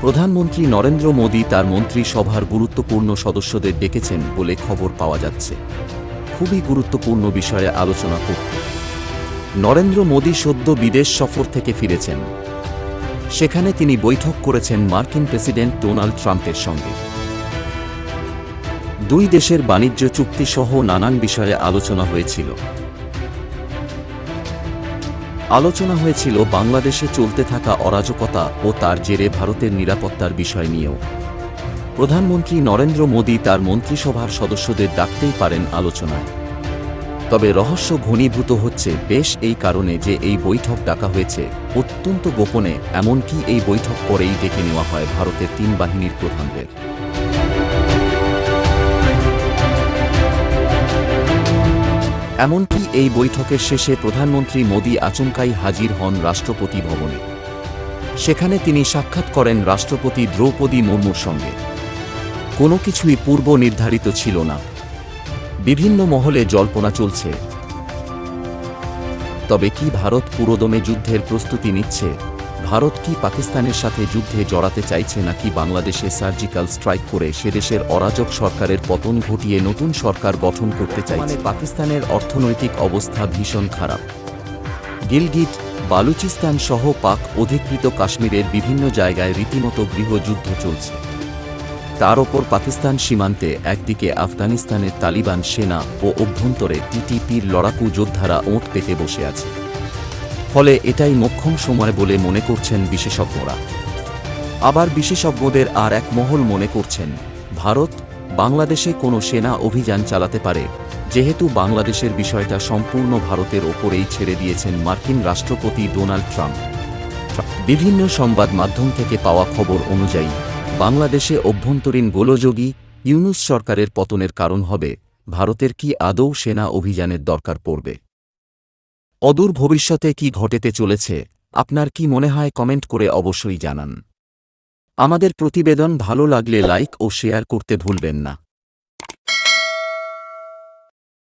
প্রধানমন্ত্রী নরেন্দ্র মোদী তার মন্ত্রিসভার গুরুত্বপূর্ণ সদস্যদের ডেকেছেন বলে খবর পাওয়া যাচ্ছে। খুবই গুরুত্বপূর্ণ বিষয়ে আলোচনা করতে। নরেন্দ্র মোদী সদ্য বিদেশ সফর থেকে ফিরেছেন। সেখানে তিনি বৈঠক করেছেন মার্কিন প্রেসিডেন্ট ডোনাল্ড ট্রাম্পের সঙ্গে। দুই দেশের বাণিজ্য চুক্তি সহ নানান বিষয়ে আলোচনা হয়েছিল। আলোচনা হয়েছিল বাংলাদেশে চলতে থাকা অরাজকতা ও তার জেরে ভারতের নিরাপত্তার বিষয় নিয়েও। প্রধানমন্ত্রী নরেন্দ্র মোদী তার মন্ত্রিসভার সদস্যদের ডাকতেই পারেন আলোচনায়। তবে রহস্য ঘনীভূত হচ্ছে বেশ এই কারণে যে এই বৈঠক ডাকা হয়েছে। অত্যন্ত গোপনে, এমনকি এই বৈঠক পরেই ডেকে নেওয়া হয় ভারতের তিন বাহিনীর প্রধানদের। এমনকি এই বৈঠকের শেষে প্রধানমন্ত্রী মোদী আচমকাই হাজির হন রাষ্ট্রপতি ভবনে। সেখানে তিনি সাক্ষাৎ করেন রাষ্ট্রপতি দ্রৌপদী মুর্মুর সঙ্গে। কোনো কিছুই পূর্ব নির্ধারিত ছিল না। বিভিন্ন মহলে জল্পনা চলছে। তবে কি ভারত পুরোদমে যুদ্ধের প্রস্তুতি নিচ্ছে? ভারত কি পাকিস্তানের সাথে যুদ্ধে জড়াতে চাইছে নাকি বাংলাদেশে সার্জিক্যাল স্ট্রাইক করে সেদেশের অরাজক সরকারের পতন ঘটিয়ে নতুন সরকার গঠন করতে চাইছে? পাকিস্তানের অর্থনৈতিক অবস্থা ভীষণ খারাপ। গিলগিট, বালুচিস্তান সহ পাক অধিকৃত কাশ্মীরের বিভিন্ন জায়গায় রীতিমতো গৃহযুদ্ধ চলছে। তার ওপর পাকিস্তান সীমান্তে একদিকে আফগানিস্তানের তালিবান সেনা ও অভ্যন্তরে টিটিপির লড়াকু যোদ্ধারা ওঁট পেতে বসে আছে। ফলে এটাই মোক্ষম সময় বলে মনে করছেন বিশেষজ্ঞরা। আবার বিশেষজ্ঞদের আর এক মহল মনে করছেন, ভারত বাংলাদেশে কোনো সেনা অভিযান চালাতে পারে, যেহেতু বাংলাদেশের বিষয়টা সম্পূর্ণ ভারতের ওপরেই ছেড়ে দিয়েছেন মার্কিন রাষ্ট্রপতি ডোনাল্ড ট্রাম্প। বিভিন্ন সংবাদ মাধ্যম থেকে পাওয়া খবর অনুযায়ী, বাংলাদেশে অভ্যন্তরীণ গোলযোগী ইউনুস সরকারের পতনের কারণ হবে, ভারতের কি আদৌ সেনা অভিযানের দরকার পড়বে। অদূর ভবিষ্যতে কি ঘটেতে চলেছে, আপনার কি মনে হয় কমেন্ট করে অবশ্যই জানান। আমাদের প্রতিবেদন ভালো লাগলে লাইক ও শেয়ার করতে ভুলবেন না।